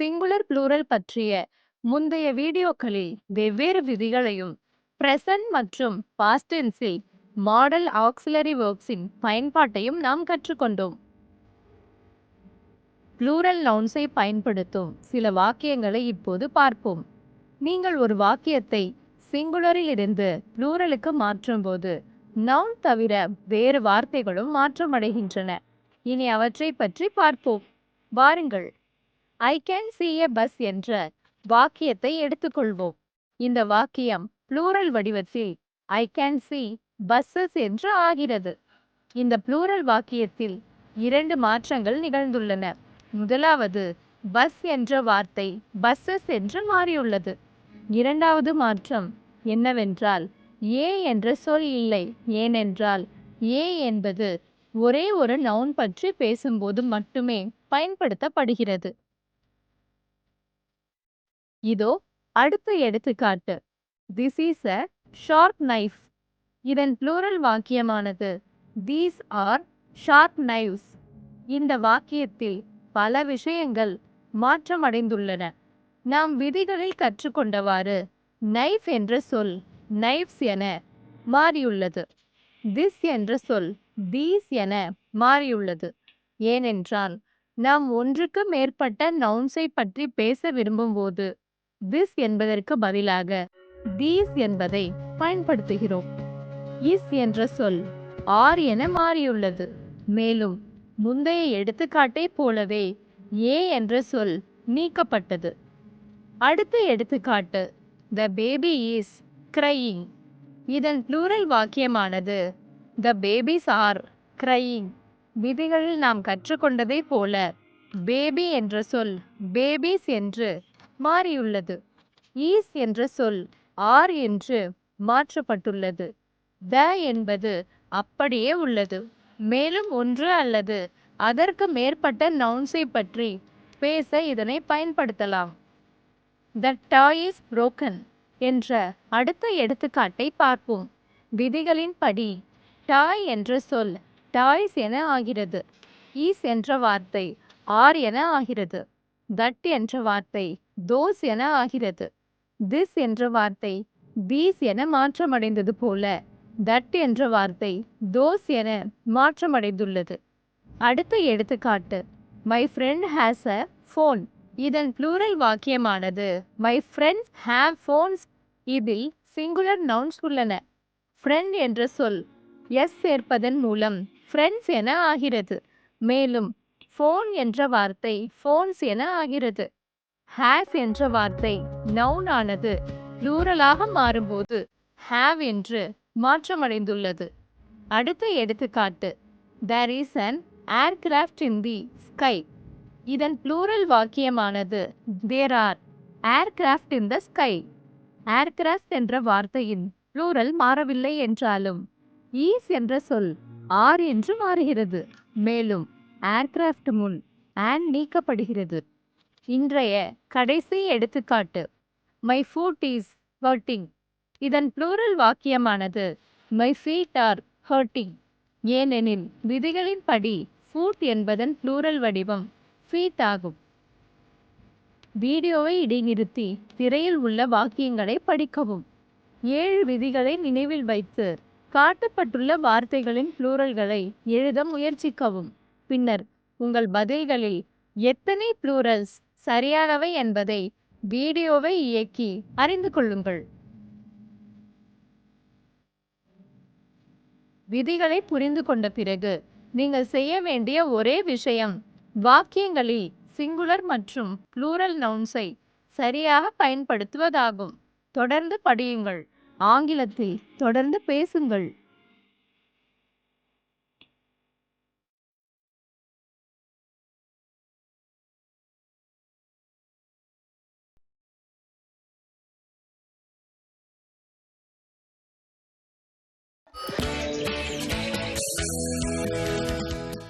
Singular plural பற்றிய முந்தைய வீடியோக்களில் வெவ்வேறு விதிகளையும் பிரசன்ட் மற்றும் பாஸ்ட் மாடல் ஆக்ஸிலரி வேர்ப்ஸின் பயன்பாட்டையும் நாம் கற்றுக்கொண்டோம். ப்ளூரல் நவுன்ஸை பயன்படுத்தும் சில வாக்கியங்களை இப்போது பார்ப்போம். நீங்கள் ஒரு வாக்கியத்தை சிங்குலரில் இருந்து ப்ளூரலுக்கு மாற்றும்போது நவுன் தவிர வேறு வார்த்தைகளும் மாற்றமடைகின்றன. இனி அவற்றை பற்றி பார்ப்போம். வாருங்கள். I can see a bus என்ற வாக்கியத்தை எடுத்துக்கொள்வோம். இந்த வாக்கியம் ப்ளூரல் வடிவத்தில் ஐ கேன் சி பஸ்ஸஸ் என்று ஆகிறது. இந்த ப்ளூரல் வாக்கியத்தில் இரண்டு மாற்றங்கள் நிகழ்ந்துள்ளன. முதலாவது பஸ் என்ற வார்த்தை பஸ்ஸஸ் என்று மாறியுள்ளது. இரண்டாவது மாற்றம் என்னவென்றால் ஏ என்ற சொல் இல்லை. ஏனென்றால் ஏ என்பது ஒரே ஒரு நவுன் பற்றி பேசும்போது மட்டுமே பயன்படுத்தப்படுகிறது. இதோ அடுத்த எடுத்துக்காட்டு. This is a sharp knife இதன் ப்ளூரல் வாக்கியமானது தீஸ் ஆர் ஷார்ப் நைவ்ஸ் இந்த வாக்கியத்தில் பல விஷயங்கள் மாற்றமடைந்துள்ளன. நாம் விதிகளில் கற்றுக்கொண்டவாறு நைஃப் என்ற சொல் நைஃப்ஸ் என மாறியுள்ளது. திஸ் என்ற சொல் தீஸ் என மாறியுள்ளது. ஏனென்றால் நாம் ஒன்றுக்கு மேற்பட்ட நவுன்ஸை பற்றி பேச விரும்பும்போது திஸ் என்பதற்கு பதிலாக தீஸ் என்பதை பயன்படுத்துகிறோம். இஸ் என்ற சொல் ஆர் என மாறியுள்ளது. மேலும் முந்தைய எடுத்துக்காட்டைப் போலவே ஏ என்ற சொல் நீக்கப்பட்டது. அடுத்த எடுத்துக்காட்டு த பேபி இஸ் கிரையிங் இதன் ப்ளூரல் வாக்கியமானது த பேபிஸ் ஆர் கிரையிங் விதிகளில் நாம் கற்றுக்கொண்டதைப் போல பேபி என்ற சொல் பேபிஸ் என்று மாறியுள்ளது. ஈஸ் என்ற சொல் ஆர் என்று மாற்றப்பட்டுள்ளது. த என்பது அப்படியே உள்ளது. மேலும் ஒன்று அல்லது அதற்கு மேற்பட்ட நவுன்ஸை பற்றி பேச இதனை பயன்படுத்தலாம். த டாய் இஸ் புரோக்கன் என்ற அடுத்த எடுத்துக்காட்டை பார்ப்போம். விதிகளின்படி டாய் என்ற சொல் டாய்ஸ் என ஆகிறது. ஈஸ் என்ற வார்த்தை ஆர் என ஆகிறது. தட் என்ற வார்த்தை தோஸ் என ஆகிறது. திஸ் என்ற வார்த்தை தீஸ் என மாற்றமடைந்தது போல. தட் என்ற வார்த்தை தோஸ் என மாற்றமடைந்துள்ளது. அடுத்த எடுத்துக்காட்டு. My friend has a phone இதன் ப்ளூரல் வாக்கியமானது மை ஃப்ரெண்ட்ஸ் ஹேவ் ஃபோன்ஸ் இதில் சிங்குலர் நவுன்ஸ் உள்ளன. ஃப்ரெண்ட் என்ற சொல் எஸ் சேர்ப்பதன் மூலம் ஃப்ரெண்ட்ஸ் என ஆகிறது. மேலும் ஃபோன் என்ற வார்த்தை ஃபோன்ஸ் என ஆகிறது. ஹேஸ் என்ற வார்த்தை நவுன் ஆனது ப்ளூரலாக மாறும்போது ஹேவ் என்று மாற்றமடைந்துள்ளது. அடுத்த எடுத்துக்காட்டு there is an aircraft in the sky இதன் plural வாக்கியமானது there are aircraft in the sky aircraft என்ற வார்த்தையின் ப்ளூரல் மாறவில்லை என்றாலும் ஈஸ் என்ற சொல் ஆர் என்று மாறுகிறது. மேலும் ஏர்கிராஃப்ட் முன் ஆன் நீக்கப்படுகிறது. இன்றைய கடைசி எடுத்துக்காட்டு மை ஃபுட் இஸ் ஹர்ட்டிங் இதன் ப்ளூரல் வாக்கியமானது மை ஃபீட் ஆர் ஹர்ட்டிங் ஏனெனில் விதிகளின்படி ஃபுட் என்பதன் ப்ளூரல் வடிவம் ஃபீட் ஆகும். வீடியோவை இடைநிறுத்தி திரையில் உள்ள வாக்கியங்களை படிக்கவும். ஏழு விதிகளை நினைவில் வைத்து காட்டப்பட்டுள்ள வார்த்தைகளின் ப்ளூரல்களை எழுத முயற்சிக்கவும். பின்னர் உங்கள் பதில்களில் எத்தனை ப்ளூரல்ஸ் சரியானவை என்பதை வீடியோவை இயக்கி அறிந்து கொள்ளுங்கள். விதிகளை புரிந்து கொண்ட பிறகு நீங்கள் செய்ய வேண்டிய ஒரே விஷயம் வாக்கியங்களில் சிங்குலர் மற்றும் ப்ளூரல் நவுன்ஸை சரியாக பயன்படுத்துவதாகும். தொடர்ந்து படியுங்கள். ஆங்கிலத்தில் தொடர்ந்து பேசுங்கள்.